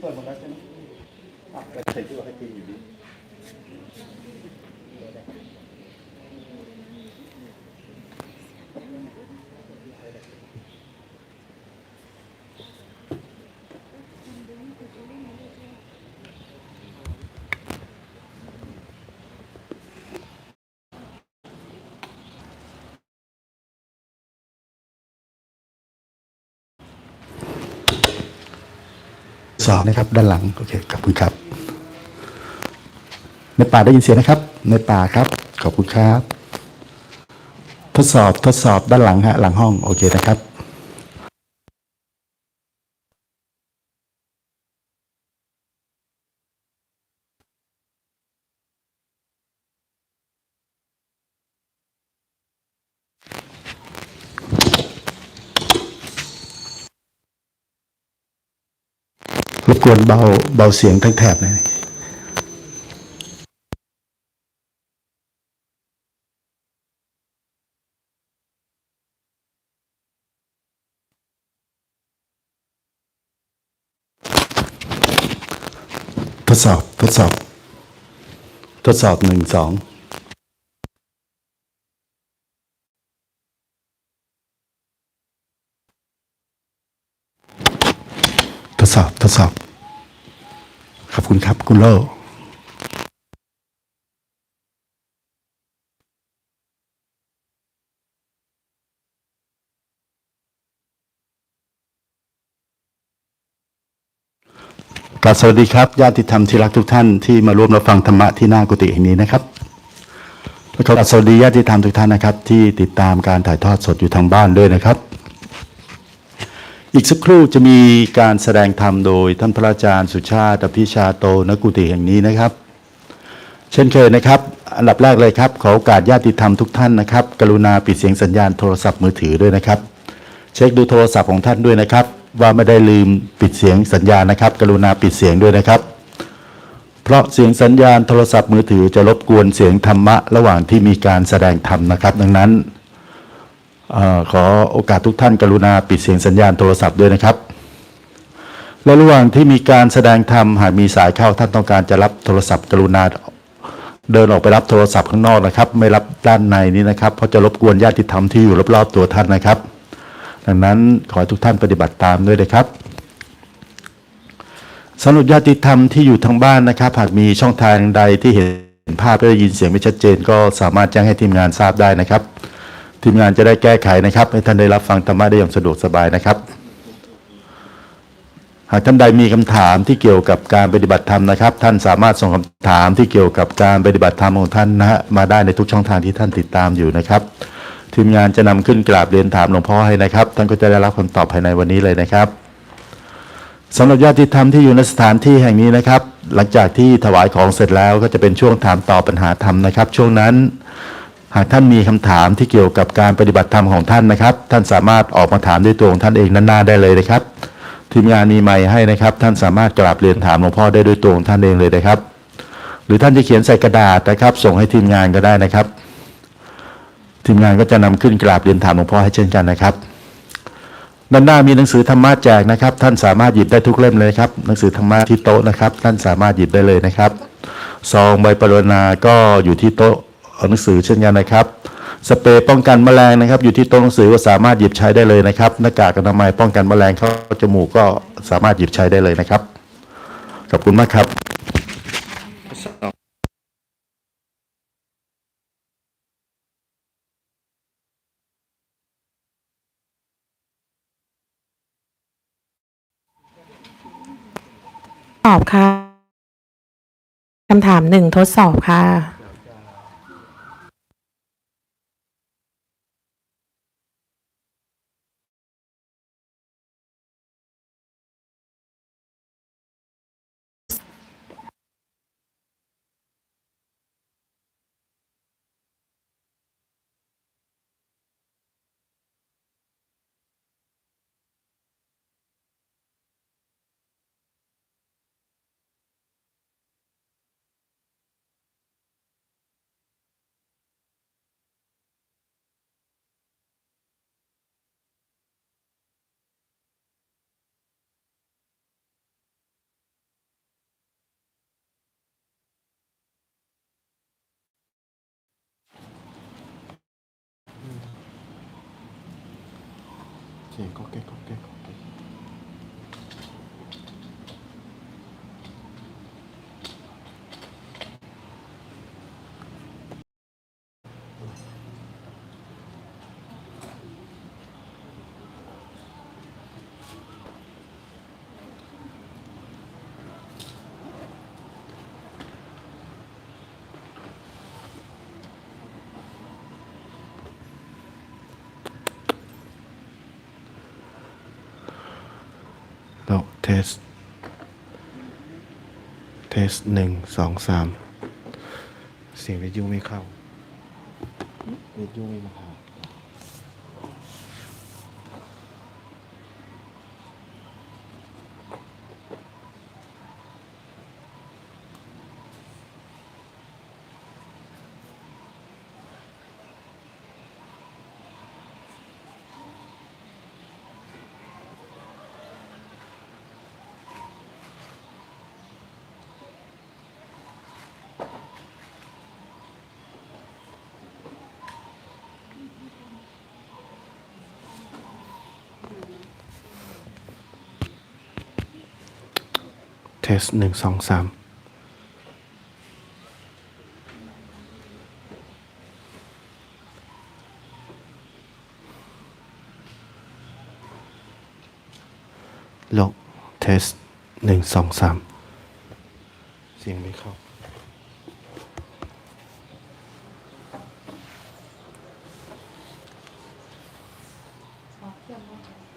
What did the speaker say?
เปิดหมดแล้วใช่ไหมอะแต่ใส่ที่ว่าให้ทีอยู่ดี สองนะครับ ด้านหลังโอเคขอบคุณครับ ในป่าได้ยินเสียงนะครับ ในป่าครับ ขอบคุณครับ ทดสอบทดสอบด้านหลังฮะหลังห้องโอเคนะครับ รบกวนเบาเบาเสียงทั้งแถบหน่อยทดสอบ ทดสอบ ทดสอบหนึ่งสอง สอบทดสอบ ขอบคุณครับ คุณโลกราบสวัสดีครับญาติธรรมที่รักทุกท่านที่มาร่วมรับฟังธรรมะที่หน้ากุฏิแห่งนี้นะครับแล้วก็สวัสดีญาติธรรมทุกท่านนะครับ ที่ติดตามการถ่ายทอดสดอยู่ทางบ้านด้วยนะครับ อีกสักครู่จะมีการแสดงธรรมโดยท่านพระอาจารย์สุชาติอภิชาโตนกุฏิแห่งนี้นะครับ เช่นเคยนะครับ อันดับแรกเลยครับ ขอโอกาสญาติธรรมทุกท่านนะครับ กรุณาปิดเสียงสัญญาณโทรศัพท์มือถือด้วยนะครับ เช็คดูโทรศัพท์ของท่านด้วยนะครับ ว่าไม่ได้ลืมปิดเสียงสัญญาณนะครับ กรุณาปิดเสียงด้วยนะครับ เพราะเสียงสัญญาณโทรศัพท์มือถือจะรบกวนเสียงธรรมะ ระหว่างที่มีการแสดงธรรมนะครับ ดังนั้น ขอโอกาสทุกท่านกรุณาปิดเสียงสัญญาณโทรศัพท์ด้วยนะครับ และระหว่างที่มีการแสดงธรรมหากมีสายเข้าท่านต้องการจะรับโทรศัพท์ กรุณาเดินออกไปรับโทรศัพท์ข้างนอกนะครับ ไม่รับด้านในนี้นะครับเพราะจะรบกวนญาติธรรมที่อยู่รอบๆตัวท่านนะครับ ดังนั้นขอให้ทุกท่านปฏิบัติตามด้วยนะครับสำหรับญาติธรรมที่อยู่ทางบ้านนะครับหากมีช่องทางใดที่เห็นภาพได้ยินเสียงไม่ชัดเจน ก็สามารถแจ้งให้ทีมงานทราบได้นะครับ ทีมงานจะได้แก้ไขนะครับ ให้ท่านได้รับฟังธรรมะได้อย่างสะดวกสบายนะครับ หากท่านใดมีคำถามที่เกี่ยวกับการปฏิบัติธรรมนะครับ ท่านสามารถส่งคำถามที่เกี่ยวกับการปฏิบัติธรรมของท่านนะฮะมาได้ในทุกช่องทางที่ท่านติดตามอยู่นะครับ ทีมงานจะนำขึ้นกราบเรียนถามหลวงพ่อให้นะครับ ท่านก็จะได้รับคำตอบภายในวันนี้เลยนะครับสำหรับญาติธรรมที่อยู่ในสถานที่แห่งนี้นะครับ หลังจากที่ถวายของเสร็จแล้วก็จะเป็นช่วงถามตอบปัญหาธรรมนะครับ ช่วงนั้น หากท่านมีคำถามที่เกี่ยวกับการปฏิบัติธรรมของท่านนะครับ ท่านสามารถออกมาถามด้วยตัวของท่านเองนั้นหน้าได้เลยนะครับ ทีมงานมีไมค์ให้นะครับ ท่านสามารถกราบเรียนถามหลวงพ่อได้ด้วยตัวของท่านเองเลยนะครับ หรือท่านจะเขียนใส่กระดาษนะครับ ส่งให้ทีมงานก็ได้นะครับ ทีมงานก็จะนำขึ้นกราบเรียนถามหลวงพ่อให้เช่นกันนะครับด้านหน้ามีหนังสือธรรมะแจกนะครับ ท่านสามารถหยิบได้ทุกเล่มเลยครับ หนังสือธรรมะที่โต๊ะนะครับ ท่านสามารถหยิบได้เลยนะครับซองใบปรณาก็อยู่ที่โต๊ะ หนังสือเช่นกันนะครับ สเปรย์ป้องกันแมลงนะครับ อยู่ที่โต๊ะหนังสือก็สามารถหยิบใช้ได้เลยนะครับ หน้ากากอนามัยป้องกันแมลงเข้าจมูกก็สามารถหยิบใช้ได้เลยนะครับ ขอบคุณมากครับตอบค่ะ คำถามหนึ่งทดสอบค่ะ เสียงก็แก๊กก็แก๊กก็แก๊ก แล้วเท สเทสหนึ่งสองสามเสียงวิทยุไม่เข้าวิทยุไม่มา สหนึ่งสองสามลบเทสหนึ่งสองสามเสียงไม่เข้า好，要不？